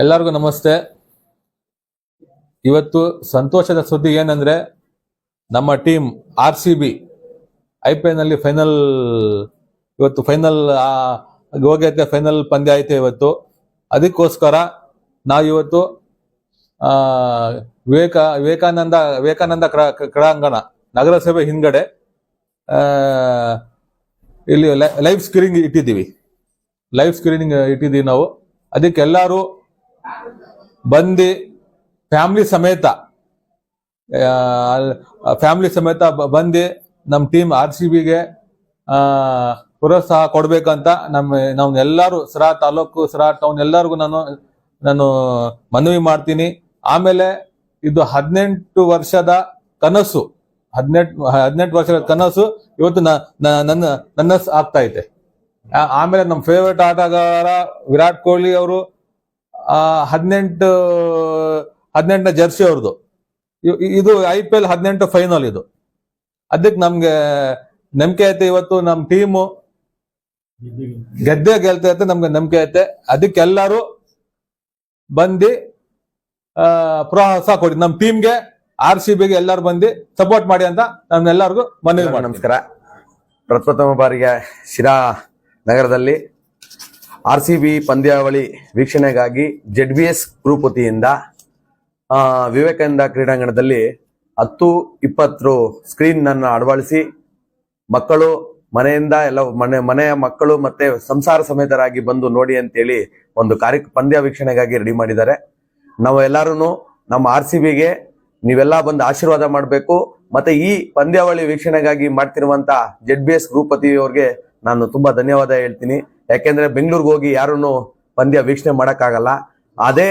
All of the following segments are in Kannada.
ಎಲ್ಲರಿಗೂ ನಮಸ್ತೆ. ಇವತ್ತು ಸಂತೋಷದ ಸುದ್ದಿ ಏನಂದ್ರೆ, ನಮ್ಮ team R C B I P ಎಲ್ನಲ್ಲಿ final ಇವತ್ತು ಫೈನಲ್ ಹೋಗೈತೆ ಫೈನಲ್ ಪಂದ್ಯ ಐತೆ ಇವತ್ತು. ಅದಕ್ಕೋಸ್ಕರ ನಾವು ಇವತ್ತು ವಿವೇಕ, ವಿವೇಕಾನಂದ ವಿವೇಕಾನಂದ ಕ್ರ- ಕ್ರೀಡಾಂಗಣ ನಗರಸಭೆ ಹಿಂದ್ಗಡೆ ಇಲ್ಲಿ ಲೈವ್ ಸ್ಕ್ರೀನಿಂಗ್ ಇಟ್ಟಿದ್ದೀವಿ. ಲೈವ್ ಸ್ಕ್ರೀನಿಂಗ್ ಇಟ್ಟಿದ್ದೀವಿ ನಾವು. ಅದಕ್ಕೆ ಎಲ್ಲರೂ ಬಂದು ಫ್ಯಾಮಿಲಿ ಸಮೇತ ಫ್ಯಾಮಿಲಿ ಸಮೇತ ಬಂದು ನಮ್ಮ ಟೀಮ್ ಆರ್ ಸಿ ಬಿಗೆ ಪ್ರೋತ್ಸಾಹ ಕೊಡಬೇಕಂತ ನಮ್ಮ ನಾವು ಎಲ್ಲರೂ ಸರಾ ತಾಲೂಕು, ಸರಾ ಟೌನ್ ಎಲ್ಲರಿಗೂ ನಾನು ನಾನು ಮನವಿ ಮಾಡ್ತೀನಿ. ಆಮೇಲೆ ಇದು ಹದಿನೆಂಟು ವರ್ಷದ ಕನಸು, ಹದಿನೆಂಟು ಹದಿನೆಂಟು ವರ್ಷದ ಕನಸು ಇವತ್ತು ನನ್ನ ನನ್ನ ಆಗ್ತಾ ಇದೆ. ಆಮೇಲೆ ನಮ್ಮ ಫೇವ್ರೇಟ್ ಆಟಗಾರ ವಿರಾಟ್ ಕೊಹ್ಲಿ ಅವರು ಹದಿನೆಂಟು ಹದಿನೆಂಟನೇ ಜರ್ಸಿ ಅವ್ರದ್ದು ಇದು ಐ ಪಿ ಎಲ್ ಹದಿನೆಂಟು ಫೈನಲ್ ಇದು. ಅದಕ್ಕೆ ನಮ್ಗೆ ನಂಬಿಕೆ ಐತೆ ಇವತ್ತು ನಮ್ಮ ಟೀಮು. ಗೆದ್ದೆ ಗೆಲ್ತಾ ಐತೆ ನಮ್ಗೆ ನಂಬಿಕೆ ಐತೆ. ಅದಕ್ಕೆಲ್ಲರೂ ಬಂದು ಪ್ರೋತ್ಸಾಹ ಕೊಡಿ. ನಮ್ಮ ಟೀಮ್ಗೆ ಆರ್ ಸಿ ಬಿಗೆ ಎಲ್ಲರೂ ಬಂದು ಸಪೋರ್ಟ್ ಮಾಡಿ ಅಂತ ನಮ್ಮೆಲ್ಲರಿಗೂ ಮನವಿ ನಮಸ್ಕಾರ. ಪ್ರಪ್ರಥಮ ಬಾರಿಗೆ ಶಿರಾ ನಗರದಲ್ಲಿ ಆರ್ ಸಿ ಬಿ ಪಂದ್ಯಾವಳಿ ವೀಕ್ಷಣೆಗಾಗಿ ಜೆಡ್ ಬಿ ಎಸ್ ಗ್ರೂಪ್ ವತಿಯಿಂದ ವಿವೇಕಾನಂದ ಕ್ರೀಡಾಂಗಣದಲ್ಲಿ ಹತ್ತು ಇಪ್ಪತ್ತು ಸ್ಕ್ರೀನ್ ಅನ್ನು ಅಳವಡಿಸಿ ಮಕ್ಕಳು ಮನೆಯಿಂದ ಎಲ್ಲ ಮನೆ, ಮನೆಯ ಮಕ್ಕಳು ಮತ್ತೆ ಸಂಸಾರ ಸಮೇತರಾಗಿ ಬಂದು ನೋಡಿ ಅಂತೇಳಿ ಒಂದು ಕಾರ್ಯ, ಪಂದ್ಯ ವೀಕ್ಷಣೆಗಾಗಿ ರೆಡಿ ಮಾಡಿದ್ದಾರೆ. ನಾವು ಎಲ್ಲರೂ ನಮ್ಮ ಆರ್ ಸಿ ಬಿಗೆ ನೀವೆಲ್ಲ ಬಂದು ಆಶೀರ್ವಾದ ಮಾಡಬೇಕು. ಮತ್ತೆ ಈ ಪಂದ್ಯಾವಳಿ ವೀಕ್ಷಣೆಗಾಗಿ ಮಾಡ್ತಿರುವಂತ ಜೆಡ್ ಬಿ ಎಸ್ ಗ್ರೂಪ್ ನಾನು ತುಂಬಾ ಧನ್ಯವಾದ ಹೇಳ್ತೀನಿ. ಯಾಕೆಂದ್ರೆ ಬೆಂಗಳೂರಿಗೆ ಹೋಗಿ ಯಾರನ್ನು ಪಂದ್ಯ ವೀಕ್ಷಣೆ ಮಾಡೋಕ್ಕಾಗಲ್ಲ. ಅದೇ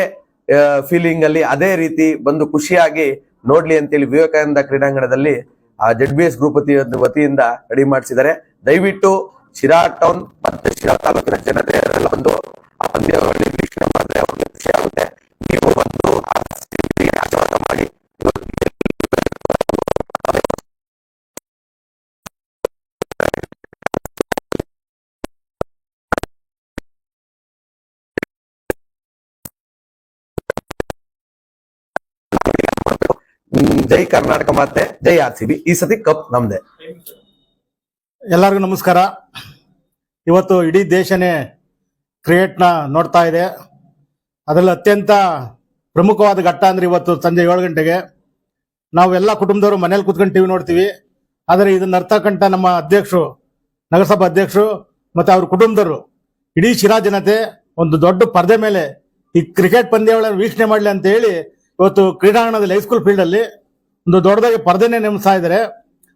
ಫೀಲಿಂಗ್ ಅಲ್ಲಿ ಅದೇ ರೀತಿ ಬಂದು ಖುಷಿಯಾಗಿ ನೋಡ್ಲಿ ಅಂತೇಳಿ ವಿವೇಕಾನಂದ ಕ್ರೀಡಾಂಗಣದಲ್ಲಿ ಆ ಜೆಡ್ ಬಿ ಎಸ್ ಗ್ರೂಪ್ ವತಿಯಿಂದ ರೆಡಿ ಮಾಡಿಸಿದ್ದಾರೆ. ದಯವಿಟ್ಟು ಶಿರಾ ಟೌನ್ ಮತ್ತೆ ಶಿರಾ ತಾಲೂಕಿನ ಜನತೆ ಬಂದು ಆ ಪಂದ್ಯಾವಳಿ ವೀಕ್ಷಣೆ ಜೈ ಕರ್ನಾಟಕ ಮತ್ತೆ ಜೈ ಆರ್ ಸಿ ಬಿ. ಈ ಸತಿ ಕಪ್ ನಮ್ದೆ. ಎಲ್ಲರಿಗೂ ನಮಸ್ಕಾರ. ಇವತ್ತು ಇಡೀ ದೇಶನೇ ಕ್ರಿಕೆಟ್ನ ನೋಡ್ತಾ ಇದೆ. ಅದರಲ್ಲಿ ಅತ್ಯಂತ ಪ್ರಮುಖವಾದ ಘಟ್ಟ ಅಂದ್ರೆ ಇವತ್ತು ಸಂಜೆ ಏಳು ಗಂಟೆಗೆ ನಾವು ಎಲ್ಲ ಕುಟುಂಬದವರು ಮನೇಲಿ ಕುತ್ಕೊಂಡು ಟಿವಿ ನೋಡ್ತೀವಿ. ಆದರೆ ಇದನ್ನ ಅರ್ಥಕಂಟ ನಮ್ಮ ಅಧ್ಯಕ್ಷರು, ನಗರಸಭಾ ಅಧ್ಯಕ್ಷರು ಮತ್ತೆ ಅವ್ರ ಕುಟುಂಬದವರು ಇಡೀ ಶಿರಾ ಜನತೆ ಒಂದು ದೊಡ್ಡ ಪರದೆ ಮೇಲೆ ಈ ಕ್ರಿಕೆಟ್ ಪಂದ್ಯಾವಳಿಯನ್ನು ವೀಕ್ಷಣೆ ಮಾಡಲಿ ಅಂತ ಹೇಳಿ ಇವತ್ತು ಕ್ರೀಡಾಂಗಣದಲ್ಲಿ ಹೈಸ್ಕೂಲ್ ಫೀಲ್ಡ್ ಅಲ್ಲಿ ಒಂದು ದೊಡ್ಡದಾಗಿ ಪರದೆನೇ ನೇಮಿಸ್ತಾ ಇದ್ದಾರೆ.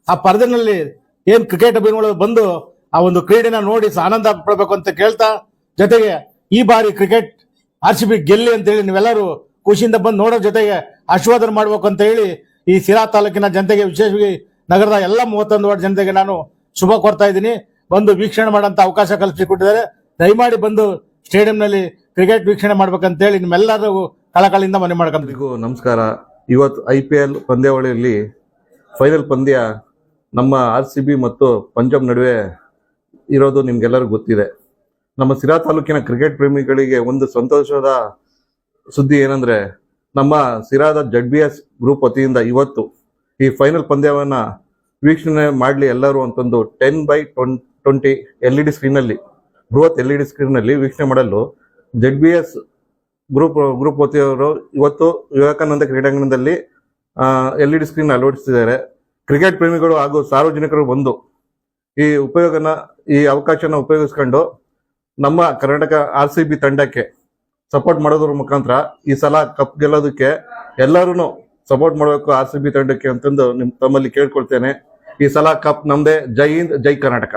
ಆ ಪರದೆನಲ್ಲಿ ಏನ್ ಕ್ರಿಕೆಟ್ ಅಭಿಮಾನಿಗಳು ಬಂದು ಆ ಒಂದು ಕ್ರೀಡೆನ ನೋಡಿ ಆನಂದ ಪಡಬೇಕು ಅಂತ ಕೇಳ್ತಾ, ಜೊತೆಗೆ ಈ ಬಾರಿ ಕ್ರಿಕೆಟ್ ಆರ್ ಸಿ ಬಿ ಗೆಲ್ಲಿ ಅಂತ ಹೇಳಿ ನೀವೆಲ್ಲರೂ ಖುಷಿಯಿಂದ ಬಂದು ನೋಡೋ ಜೊತೆಗೆ ಆಶೀರ್ವಾದ ಮಾಡ್ಬೇಕು ಅಂತ ಹೇಳಿ ಈ ಸಿರಾ ತಾಲೂಕಿನ ಜನತೆಗೆ ವಿಶೇಷವಾಗಿ ನಗರದ ಎಲ್ಲ ಮೂವತ್ತೊಂದು ವಾರ್ಡ್ ಜನತೆಗೆ ನಾನು ಶುಭ ಕೋರ್ತಾ ಇದ್ದೀನಿ. ಬಂದು ವೀಕ್ಷಣೆ ಮಾಡೋಂಥ ಅವಕಾಶ ಕಲ್ಪಿಸಿಕೊಟ್ಟಿದ್ದಾರೆ. ದಯಮಾಡಿ ಬಂದು ಸ್ಟೇಡಿಯಂನಲ್ಲಿ ಕ್ರಿಕೆಟ್ ವೀಕ್ಷಣೆ ಮಾಡ್ಬೇಕಂತ ಹೇಳಿ ನಿಮ್ಮೆಲ್ಲರಿಗೂ ಕಳಕಳಿಯಿಂದ ಮನವಿ ಮಾಡ್ಕೊಂಡಿಗೂ ನಮಸ್ಕಾರ. ಇವತ್ತು ಐ ಪಿ ಎಲ್ ಪಂದ್ಯಾವಳಿಯಲ್ಲಿ ಫೈನಲ್ ಪಂದ್ಯ ನಮ್ಮ ಆರ್ ಸಿ ಬಿ ಮತ್ತು ಪಂಜಾಬ್ ನಡುವೆ ಇರೋದು ನಿಮ್ಗೆಲ್ಲರಿಗೂ ಗೊತ್ತಿದೆ. ನಮ್ಮ ಸಿರಾ ತಾಲೂಕಿನ ಕ್ರಿಕೆಟ್ ಪ್ರೇಮಿಗಳಿಗೆ ಒಂದು ಸಂತೋಷದ ಸುದ್ದಿ ಏನಂದ್ರೆ, ನಮ್ಮ ಸಿರಾದ ಜಡ್ ಬಿ ಎಸ್ ಗ್ರೂಪ್ ವತಿಯಿಂದ ಇವತ್ತು ಈ ಫೈನಲ್ ಪಂದ್ಯವನ್ನು ವೀಕ್ಷಣೆ ಮಾಡಲಿ ಎಲ್ಲರೂ ಅಂತಂದು ಟೆನ್ ಬೈ ಟ್ವೆನ್ ಟ್ವೆಂಟಿ ಎಲ್ ಇ ಡಿ ಸ್ಕ್ರೀನಲ್ಲಿ ಬೃಹತ್ ಎಲ್ ಇ ಡಿ ಸ್ಕ್ರೀನಲ್ಲಿ ವೀಕ್ಷಣೆ ಮಾಡಲು Z B S group group ವತಿಯವರು ಇವತ್ತು ವಿವೇಕಾನಂದ ಕ್ರೀಡಾಂಗಣದಲ್ಲಿ ಎಲ್ ಇ ಡಿ ಸ್ಕ್ರೀನ್ ಅಳವಡಿಸಿದ್ದಾರೆ. ಕ್ರಿಕೆಟ್ ಪ್ರೇಮಿಗಳು ಹಾಗೂ ಸಾರ್ವಜನಿಕರು ಬಂದು ಈ ಉಪಯೋಗನ, ಈ ಅವಕಾಶನ ಉಪಯೋಗಿಸ್ಕೊಂಡು ನಮ್ಮ ಕರ್ನಾಟಕ ಆರ್ ತಂಡಕ್ಕೆ ಸಪೋರ್ಟ್ ಮಾಡೋದ್ರ ಮುಖಾಂತರ ಈ ಸಲ ಕಪ್ ಗೆಲ್ಲೋದಕ್ಕೆ ಎಲ್ಲರೂ ಸಪೋರ್ಟ್ ಮಾಡಬೇಕು ಆರ್ ತಂಡಕ್ಕೆ ಅಂತಂದು ನಿಮ್ ತಮ್ಮಲ್ಲಿ ಕೇಳ್ಕೊಳ್ತೇನೆ. ಈ ಸಲ ಕಪ್ ನಮ್ದೇ ಜೈ ಹಿಂದ್, ಜೈ ಕರ್ನಾಟಕ.